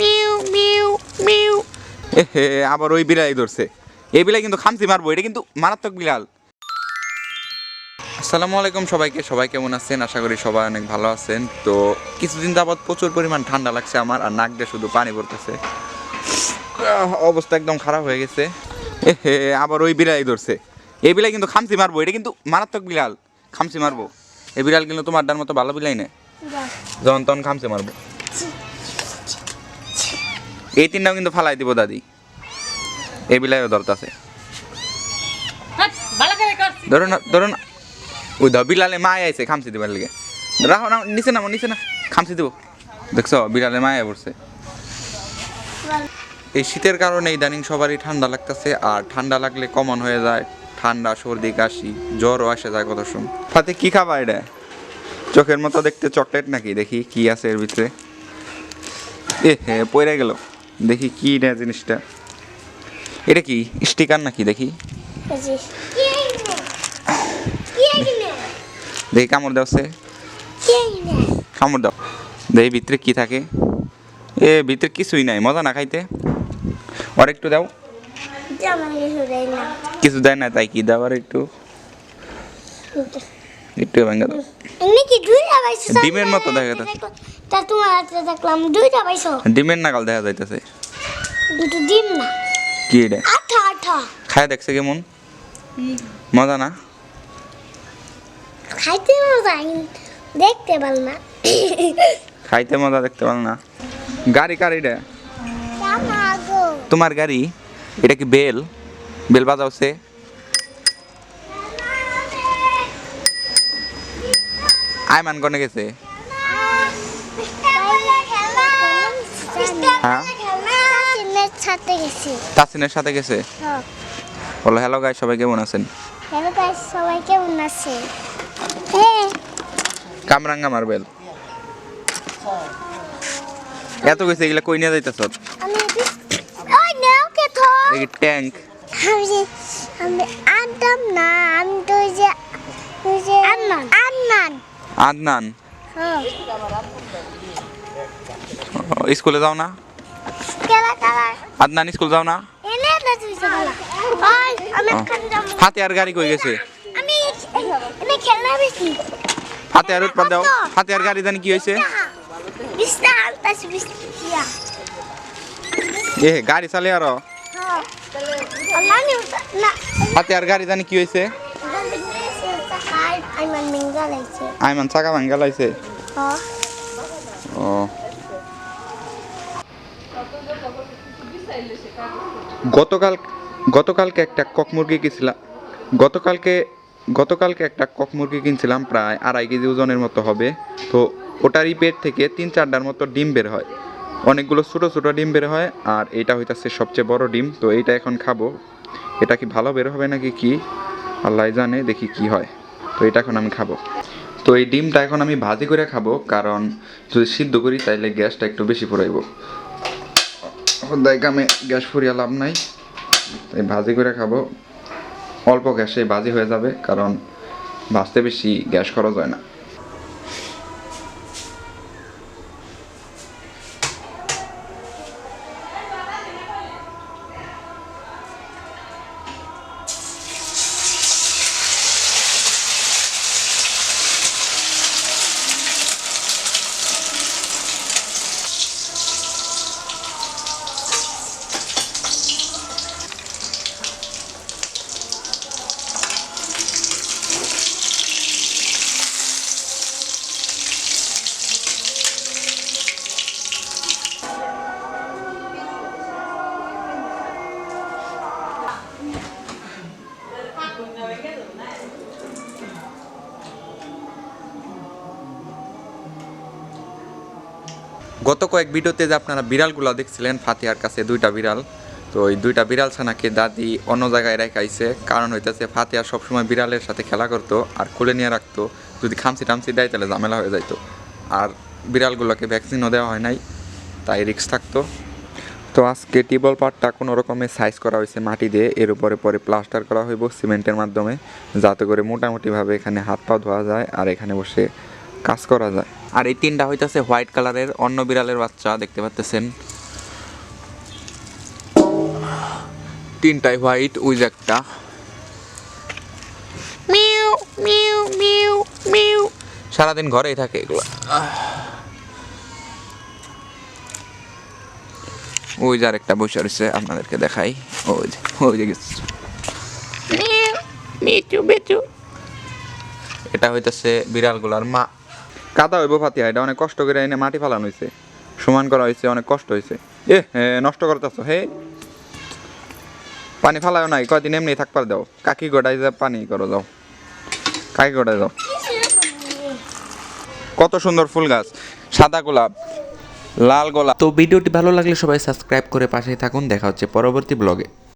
Mu mu mu. এহে আবার ওই বিড়াই ধরছে। এই বিড়াল কিন্তু খামসি মারবো এটা কিন্তু মারাত্মক বিড়াল। আসসালামু আলাইকুম সবাইকে সবাই কেমন আছেন? আশা করি সবাই অনেক ভালো আছেন। তো কিছুদিন যাবত প্রচুর পরিমাণ ঠান্ডা লাগছে আমার আর নাক দিয়ে শুধু পানি পড়তেছে। অবস্থা একদম খারাপ হয়ে গেছে। এহে আবার ওই বিড়াই ধরছে। এই বিড়াল কিন্তু খামসি মারবো এটা কিন্তু মারাত্মক বিড়াল। খামসি মারবো। এই বিড়াল কিন্তু তোমার ডার মতো ভালো বিড়াই না? যখন তখন খামসি মারবো। এই তিনটাও কিন্তু ফালাই দিব দাদি। এই বিলাইও ধরতাছে হাট, ভালো করে করছি। ধরো না ধরো না ওই ধর বিলালে মায় আইছে খামসি দিবার লিগে। রাখো না নিচে নামো নিচে না খামসি দেবো। দেখছ বিলালে মায়া পড়ছে। এই শীতের কারণে ইদানিং সবারই ঠান্ডা লাগতেছে আর ঠান্ডা লাগলে কমন হয়ে যায়। ঠান্ডা সর্দি কাশি জ্বরও আসে যায় কত সময়। ফাতে কি খাবা এটা? চোখের মতো দেখতে চকলেট নাকি? দেখি কি আছে এর ভিতরে। এ হে পড়ে গেল। দেখি কি এটা জিনিসটা। এটা কি স্টিকার নাকি দেখি? দেখি কামড় দাও সে। কামড় দাও। দেখি ভিতরে কি থাকে। এ ভিতরে কিছুই নাই মজা না খাইতে। আর একটু দাও। কিছু দেয় না তাই কি দাও আর একটু। একটু ভেঙে দাও। ডিমের মতো দেখা যাচ্ছে। তা তোমার হাতে দেখলাম দুইটা পাইছো? ডিমের নাগাল দেখা যাইতেছে। দুটো ডিম না? কি এটা আঠা আঠা। খায় দেখছে কেমন? মজা না? খাইতে মজা দেখতে পাল না। খাইতে মজা দেখতে পারো না। গাড়ি কার এটা? তোমার গাড়ি? এটা কি বেল? বেল বাজাওছে আয়মান কনে গেছে? হ্যাঁ? সাথে গেছি। তাসিনের সাথে গেছে? বলো হ্যালো গাই সবাই কেমন আছেন? হ্যালো গাইস সবাই কেমন আছে হ্যাঁ। কামরাঙ্গা মার বেল এত গেছে এগুলা কই নিয়ে যাইতেছ আমি ওই নাও কে তো দেখি ট্যাঙ্ক। আমি আমি আনতাম না আমি তো যে যে আন্নান আন্নান আদনান। হ্যাঁ। স্কুলে যাও না? আদনান স্কুল যাও না? হাতে আর গাড়ি কই গেছে? হাতে আর উৎপাদ দাও। হাতে আর গাড়ি জানি কি হয়েছে এ গাড়ি চালে আর। হ্যাঁ। হাতে আর গাড়ি জানি কি হয়েছে আইমান চাকা ভাঙ্গা লাইছে। হ্যাঁ। ও। গতকাল গতকালকে একটা কক মুরগি কিনছিলাম। গতকালকে গতকালকে একটা কক মুরগি কিনছিলাম প্রায় আড়াই কেজি ওজনের মতো হবে। তো ওটারই পেট থেকে তিন চারটার মতো ডিম বের হয়। অনেকগুলো ছোটো ছোটো ডিম বের হয় আর এটা হইতাছে সবচেয়ে বড় ডিম। তো এইটা এখন খাব। এটা কি ভালো বের হবে নাকি কি? আল্লাহ জানে, দেখি কি হয়। তো এটা এখন আমি খাব। তো এই ডিমটা এখন আমি ভাজি করে খাব, কারণ যদি সিদ্ধ করি তাইলে গ্যাসটা একটু বেশি ফুরাইব দেখ গামে গ্যাস ফুরিয়ে লাভ নাই। তাই ভাজি করে খাব। অল্প গ্যাসে ভাজি হয়ে যাবে, কারণ ভাজতে বেশি গ্যাস খরচ হয় না। গত কয়েক ভিডিওতে যে আপনারা বিড়ালগুলো দেখছিলেন, ফাতিহার কাছে দুইটা বিড়াল, তো ওই দুইটা বিড়াল ছানাকে দাদি অন্য জায়গায় রেখাইছে কারণ হইতেছে, ফাতিহা সবসময় বিড়ালের সাথে খেলা করতো আর খুলে নিয়ে রাখতো। যদি খামসি টামসি দেয়, তাহলে ঝামেলা হয়ে যাইতো। আর বিড়ালগুলোকে ভ্যাকসিনও দেওয়া হয় নাই, তাই রিক্স থাকতো। তো আজকে টিবল পাটটা কোনো রকমের সাইজ করা হয়েছে মাটি দিয়ে। এর উপরে পরে প্লাস্টার করা হইব সিমেন্টের মাধ্যমে যাতে করে মোটামুটিভাবে এখানে হাত পা ধোয়া যায় আর এখানে বসে কাজ করা যায়। আর এই তিনটা হইতেছে হোয়াইট কালারের অন্য বিড়ালের বাচ্চা দেখতে পাচ্তেছেন। তিনটাই হোয়াইট উইজ একটা। সারাদিন ঘরেই থাকে এগুলো। ওই যে আরেকটা বসে রয়েছে আপনাদেরকে দেখাই। ওই যে ওই যে গেছে। মিচু বেচু এটা হইতেছে বিড়ালগুলার মা। কাদা হইব ফাতিয়া এটা অনেক কষ্ট করে এনে মাটি ফালানো হয়েছে সমান করা হয়েছে অনেক কষ্ট হয়েছে এ নষ্ট করতেছ হে। পানি ফালাও নাই কয়দিন এমনি থাকবার দাও। কাকি গোটাই যা পানি করো যাও। কাকি গোটাই যাও। কত সুন্দর ফুল গাছ সাদা গোলাপ। লাল গোলা। তো ভিডিওটি ভালো লাগলে সবাই সাবস্ক্রাইব করে পাশে থাকুন। দেখা হচ্ছে পরবর্তী ব্লগে।